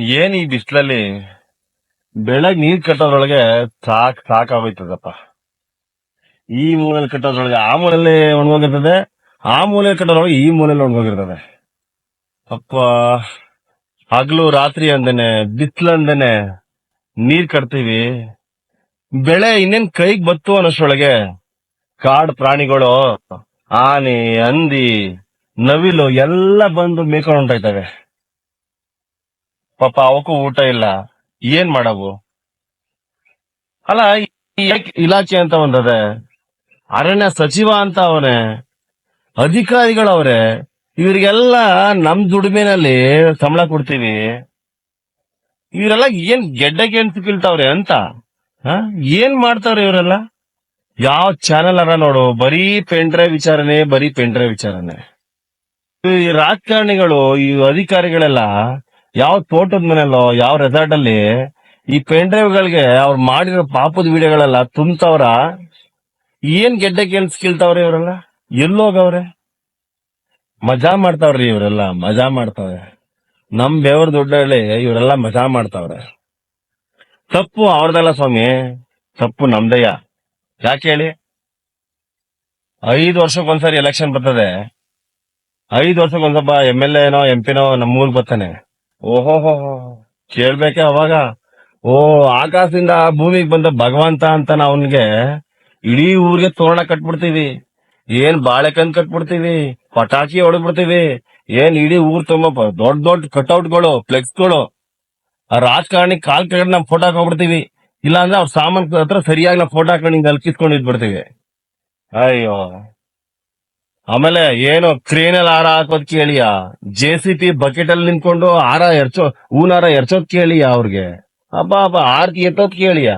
ಏನ್ ಈ ಬಿಸ್ಲಲ್ಲಿ ಬೆಳಗ್ ನೀರ್ ಕಟ್ಟೋದ್ರೊಳಗೆ ಸಾಕ್, ಸಾಕಾಗೋಯ್ತದಪ್ಪ. ಈ ಮೂಲೆಯಲ್ಲಿ ಕಟ್ಟೋದ್ರೊಳಗೆ ಆ ಮೂಲೆಯಲ್ಲಿ ಒಣಗೋಗಿರ್ತದೆ, ಆ ಮೂಲೆ ಕಟ್ಟೋದ್ರೊಳಗೆ ಈ ಮೂಲೆಯಲ್ಲಿ ಒಣಗೋಗಿರ್ತದೆ. ಅಪ್ಪ, ಹಗ್ಲು ರಾತ್ರಿ ಅಂದೇನೆ ಬಿಸ್ಲು ಅಂದೇನೆ ನೀರ್ ಕಟ್ತೀವಿ. ಬೆಳೆ ಇನ್ನೇನ್ ಕೈಗ್ ಬತ್ತು ಅನ್ನೋಷ್ಟ್ರೊಳಗೆ ಕಾಡ್ ಪ್ರಾಣಿಗಳು, ಆನೆ, ಹಂದಿ, ನವಿಲು ಎಲ್ಲ ಬಂದು ಮೇಯ್ಕೊಂಡು ಹೊಂಟೋಯ್ತವೆ. ಪಾಪ ಅವಕ್ಕೂ ಊಟ ಇಲ್ಲ. ಏನ್ ಮಾಡವು? ಅಲ್ಲ ಇಲಾಖೆ ಅಂತ ಒಂದದೆ? ಅರಣ್ಯ ಸಚಿವ ಅಂತ ಅವನೇ ಅಧಿಕಾರಿಗಳವ್ರೆ ಇವರಿಗೆಲ್ಲ ನಮ್ ದುಡಿಮೆನಲ್ಲಿ ಸಂಬಳ ಕೊಡ್ತೀವಿ. ಇವರೆಲ್ಲ ಏನ್ ಗೆಡ್ಡೆ ಸಿಕ್ಕಿಲ್ತಾವ್ರೆ ಅಂತ? ಏನ್ ಮಾಡ್ತಾವ್ರೆ ಇವರೆಲ್ಲ? ಯಾವ ಚಾನೆಲ್ ಅರ ನೋಡು, ಬರೀ ಪೆಂಡ್ರೆ ವಿಚಾರನೆ, ಬರೀ ಪೆಂಡ್ರೆ ವಿಚಾರನೆ. ಈ ರಾಜಕಾರಣಿಗಳು, ಈ ಅಧಿಕಾರಿಗಳೆಲ್ಲ ಯಾವ ತೋಟದ ಮನೆಯಲ್ಲೋ, ಯಾವ ರೆಸಾರ್ಟ್ ಅಲ್ಲಿ ಈ ಪೆಂಡ್ರೈವ್ ಗಳಿಗೆ ಅವ್ರು ಮಾಡಿರೋ ಪಾಪದ ವಿಡಿಯೋಗಳೆಲ್ಲ ತುಂಬ್ತವ್ರ ಏನ್ ಗೆಡ್ಡೆ ಕೇಳ್ಸ್ಕಿಲ್ತಾವ್ರೆ ಇವರೆಲ್ಲ? ಎಲ್ಲೋಗವ್ರೆ ಮಜಾ ಮಾಡ್ತಾವ್ರಿ ಇವರೆಲ್ಲ, ಮಜಾ ಮಾಡ್ತಾವ್ರೆ. ನಮ್ ಬೆವರ್ ಹೇಳಿ ಇವರೆಲ್ಲ ಮಜಾ ಮಾಡ್ತಾವ್ರೆ. ತಪ್ಪು ಅವ್ರದಲ್ಲ ಸ್ವಾಮಿ, ತಪ್ಪು ನಮ್ದಯ್ಯ. ಯಾಕೆ ಹೇಳಿ? ಐದು ವರ್ಷಕ್ಕೊಂದ್ಸರಿ ಎಲೆಕ್ಷನ್ ಬರ್ತದೆ. ಐದು ವರ್ಷಕ್ಕೊಂದ್ಸಪ ಎಂ ಎಲ್ ಎನೋ ಎಂ ಪಿನೋ ನಮ್ಮ ಊರ್ಗ್ ಬರ್ತಾನೆ. ಓಹೋ ಕೇಳ್ಬೇಕೆ ಅವಾಗ. ಓ, ಆಕಾಶದಿಂದ ಭೂಮಿಗೆ ಬಂದ ಭಗವಂತ ಅಂತ ಅವನ್ಗೆ ಇಡೀ ಊರಿಗೆ ತೋರಣ ಕಟ್ಬಿಡ್ತೀವಿ. ಏನ್ ಬಾಳೆಕಂದ್ ಕಟ್ಬಿಡ್ತೀವಿ, ಪಟಾಕಿ ಹೊಡೆದ್ಬಿಡ್ತೀವಿ, ಏನ್ ಇಡೀ ಊರ್ ತುಂಬ ದೊಡ್ಡ ದೊಡ್ಡ ಕಟ್ಔಟ್ಗಳು ಫ್ಲೆಕ್ಸ್ಗಳು. ರಾಜಕಾರಣಿ ಕಾಲ್ ಕೆಳಗಡೆ ನಾವು ಫೋಟೋ ಹಾಕೊಂಡ್ಬಿಡ್ತೀವಿ ಇಲ್ಲ ಅಂದ್ರೆ ಅವ್ರ ಸಾಮಾನ್ ಹತ್ರ ಸರಿಯಾಗಿ ನಾವು ಫೋಟೋ ಹಾಕೊಂಡು ಹಿಂಗ್ ಅಲ್ಕಿಸ್ಕೊಂಡು ಇದ್ಬಿಡ್ತೀವಿ ಅಯ್ಯೋ. ಆಮೇಲೆ ಏನು ಕ್ರೇನಲ್ಲಿ ಹಾರ ಹಾಕೋದ್ ಕೇಳಿಯ? ಜೆ ಸಿ ಪಿ ಬಕೆಟ್ ಅಲ್ಲಿ ನಿಂತ್ಕೊಂಡು ಹಾರ ಎರ್ಚೋ ಹೂನಾರ ಎರ್ಚೋದ್ ಕೇಳಿಯ ಅವ್ರಿಗೆ? ಅಬ್ಬ ಅಬ್ಬ ಆರ್ತಿ ಎತ್ತೋದ್ ಕೇಳಿಯ?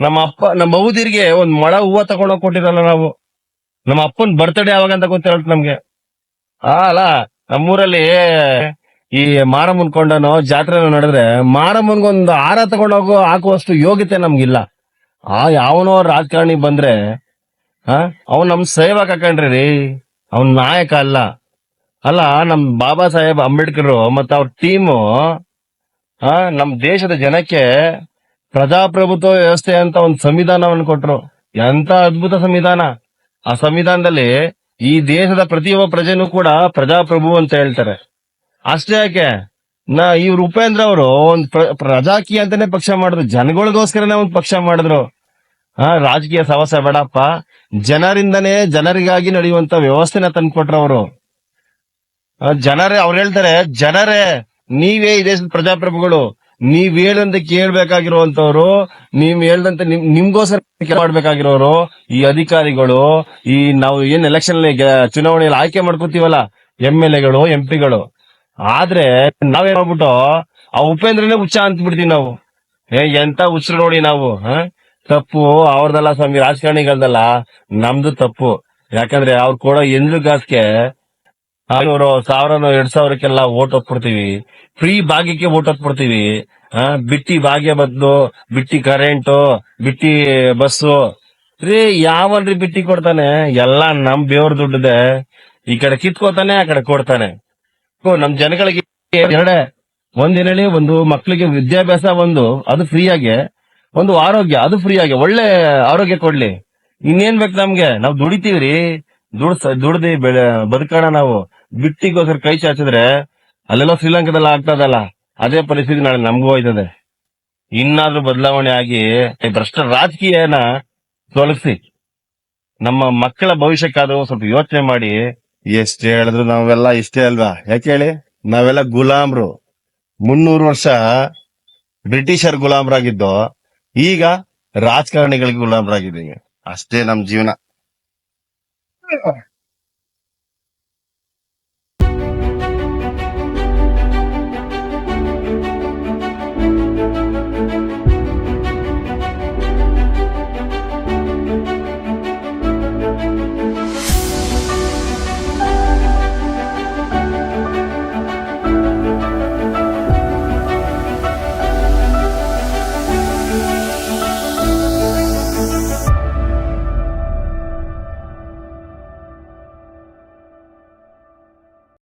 ನಮ್ಮ ಅಪ್ಪ, ನಮ್ಮ ಮೌದಿರ್ಗೆ ಒಂದ್ ಮೊಳ ಹೂವ ತಗೊಂಡೋಗ್ ಕೊಟ್ಟಿರಲ್ಲ ನಾವು. ನಮ್ಮ ಅಪ್ಪನ್ ಬರ್ತಡೇ ಯಾವಾಗ ಅಂತ ಗೊತ್ತಿರಲ್ಲ ನಮ್ಗೆ. ಆ, ಅಲ್ಲ, ನಮ್ಮೂರಲ್ಲಿ ಈ ಮಾರಮ್ಮನ್ ಕೊಂಡನೋ ಜಾತ್ರೆ ನಡೆದ್ರೆ ಮಾರಮ್ಮನ್ಗೊಂದು ಹಾರ ತಗೊಂಡೋಗೋ ಹಾಕುವಷ್ಟು ಯೋಗ್ಯತೆ ನಮ್ಗಿಲ್ಲ. ಆ ಯಾವನೋ ರಾಜಕಾರಣಿ ಬಂದ್ರೆ ಆ ಅವ್ನ್ ನಮ್ ಸೇವಕ ಹಾಕಂಡ್ರಿ ರೀ. ಅವ್ನ್ ನಾಯಕ ಅಲ್ಲ. ಅಲ್ಲ, ನಮ್ ಬಾಬಾ ಸಾಹೇಬ್ ಅಂಬೇಡ್ಕರ್ ಮತ್ತ ಅವ್ರ ಟೀಮು ಆ ನಮ್ ದೇಶದ ಜನಕ್ಕೆ ಪ್ರಜಾಪ್ರಭುತ್ವ ವ್ಯವಸ್ಥೆ ಅಂತ ಒಂದು ಸಂವಿಧಾನವನ್ನು ಕೊಟ್ರು. ಎಂತ ಅದ್ಭುತ ಸಂವಿಧಾನ. ಆ ಸಂವಿಧಾನದಲ್ಲಿ ಈ ದೇಶದ ಪ್ರತಿಯೊಬ್ಬ ಪ್ರಜೆನೂ ಕೂಡ ಪ್ರಜಾಪ್ರಭು ಅಂತ ಹೇಳ್ತಾರೆ. ಅಷ್ಟೇ ಯಾಕೆ? ನಾ ಇವ್ರು ಉಪೇಂದ್ರ ಅವರು ಒಂದ್ ಪ್ರ- ಪ್ರಜಾಕೀಯ ಅಂತಾನೆ ಪಕ್ಷ ಮಾಡಿದ್ರು. ಜನಗಳಿಗೋಸ್ಕರನೇ ಒಂದು ಪಕ್ಷ ಮಾಡಿದ್ರು. ಹಾ, ರಾಜಕೀಯ ಸವಾಸ ಬೇಡಪ್ಪ. ಜನರಿಂದನೇ ಜನರಿಗಾಗಿ ನಡೆಯುವಂತ ವ್ಯವಸ್ಥೆನ ತಂದ್ಕೊಟ್ರ ಅವರು ಜನರೇ, ಅವ್ರು ಹೇಳ್ತಾರೆ, ಜನರೇ, ನೀವೇ ಈ ದೇಶದ ಪ್ರಜಾಪ್ರಭುಗಳು, ನೀವ್ ಹೇಳಂತ ಕೇಳ್ಬೇಕಾಗಿರುವಂತವ್ರು ನೀವ್ ಹೇಳ್ದಂತ ನಿಮ್, ನಿಮ್ಗೋಸ್ಕರ ಮಾಡಬೇಕಾಗಿರೋರು, ಈ ಅಧಿಕಾರಿಗಳು, ಈ ನಾವು ಏನ್ ಎಲೆಕ್ಷನ್ ಚುನಾವಣೆಯಲ್ಲಿ ಆಯ್ಕೆ ಮಾಡ್ಕೋತೀವಲ್ಲ ಎಂ ಎಲ್ ಎಗಳು, ಎಂ ಪಿಗಳು. ಆದ್ರೆ, ನಾವೇನ್ ಮಾಡ್ಬಿಟ್ಟು, ಆ ಉಪೇಂದ್ರನೇ ಹುಚ್ಚ ಅಂತ ಬಿಡ್ತೀವಿ ನಾವು ಎಂತ ಹುಚ್ಚರು ನೋಡಿ ನಾವು, ಹ? ತಪ್ಪು, ಅವ್ರದಲ್ಲ ಸ್ವಾಮಿ, ರಾಜಕಾರಣಿಗಳದಲ್ಲ, ನಮ್ದು ತಪ್ಪು. ಯಾಕಂದ್ರೆ ಅವ್ರು ಕೊಡೋ ಎಂದ್ರ ಗಾಸ್ಗೆ ಐನೂರು, ಸಾವಿರನೋ, ಎರಡ್ ಸಾವಿರಕ್ಕೆಲ್ಲ ಓಟ್ ಹಾಕ್ಬಿಡ್ತೀವಿ ಫ್ರೀ ಭಾಗ್ಯಕ್ಕೆ ಓಟ್ ಹಾಕ್ಬಿಡ್ತೀವಿ ಬಿಟ್ಟಿ ಭಾಗ್ಯ ಬದ್ಲು, ಬಿಟ್ಟಿ ಕರೆಂಟು, ಬಿಟ್ಟಿ ಬಸ್ಸು. ರೀ ಯಾವನ್ರಿ ಬಿಟ್ಟಿ ಕೊಡ್ತಾನೆ? ಎಲ್ಲಾ ನಮ್ ಬೇವ್ರ ದುಡ್ಡದೆ. ಈ ಕಡೆ ಕಿತ್ಕೋತಾನೆ, ಆ ಕಡೆ ಕೊಡ್ತಾನೆ. ನಮ್ ಜನಗಳಿಗೆ ಎರಡೇ. ಒಂದ್ ಹೇಳಿ ಒಂದು ಮಕ್ಕಳಿಗೆ ವಿದ್ಯಾಭ್ಯಾಸ ಒಂದು, ಅದು ಫ್ರೀ ಆಗಿ ಒಂದು ಆರೋಗ್ಯ, ಅದು ಫ್ರೀ ಆಗಿ, ಒಳ್ಳೆ ಆರೋಗ್ಯ ಕೊಡ್ಲಿ. ಇನ್ನೇನ್ ಬೇಕು ನಮ್ಗೆ? ನಾವ್ ದುಡಿತೀವ್ರಿ. ದುಡ್ ದುಡ್ದಿ ಬೆಳೆ, ಬದುಕೋಣ ನಾವು. ಬಿಟ್ಟಿಗೋಸ್ಕರ ಕೈ ಚಾಚಿದ್ರೆ ಅಲ್ಲೆಲ್ಲ ಶ್ರೀಲಂಕಾದಲ್ಲಿ ಆಗ್ತದಲ್ಲ, ಅದೇ ಪರಿಸ್ಥಿತಿ ನಾಳೆ ನಮಗೂ ಹೋಯ್ತದೆ. ಇನ್ನಾದ್ರೂ ಬದಲಾವಣೆ ಆಗಿ ಭ್ರಷ್ಟ ರಾಜಕೀಯನ ತೊಲಗಿಸಿ ನಮ್ಮ ಮಕ್ಕಳ ಭವಿಷ್ಯಕ್ಕಾದ್ರೂ ಸ್ವಲ್ಪ ಯೋಚನೆ ಮಾಡಿ. ಎಷ್ಟೇ ಹೇಳಿದ್ರು ನಾವೆಲ್ಲ ಇಷ್ಟೇ ಅಲ್ವಾ? ಯಾಕೆ ಹೇಳಿ? ನಾವೆಲ್ಲ ಗುಲಾಮ್ರು. ಮುನ್ನೂರು ವರ್ಷ ಬ್ರಿಟಿಷರ್ ಗುಲಾಮ್ರಾಗಿದ್ದು ಈಗ ರಾಜಕಾರಣಿಗಳಿಗೆ ಗುಲಾಮರಾಗಿದ್ದೀವಿ. ಅಷ್ಟೇ ನಮ್ ಜೀವನ.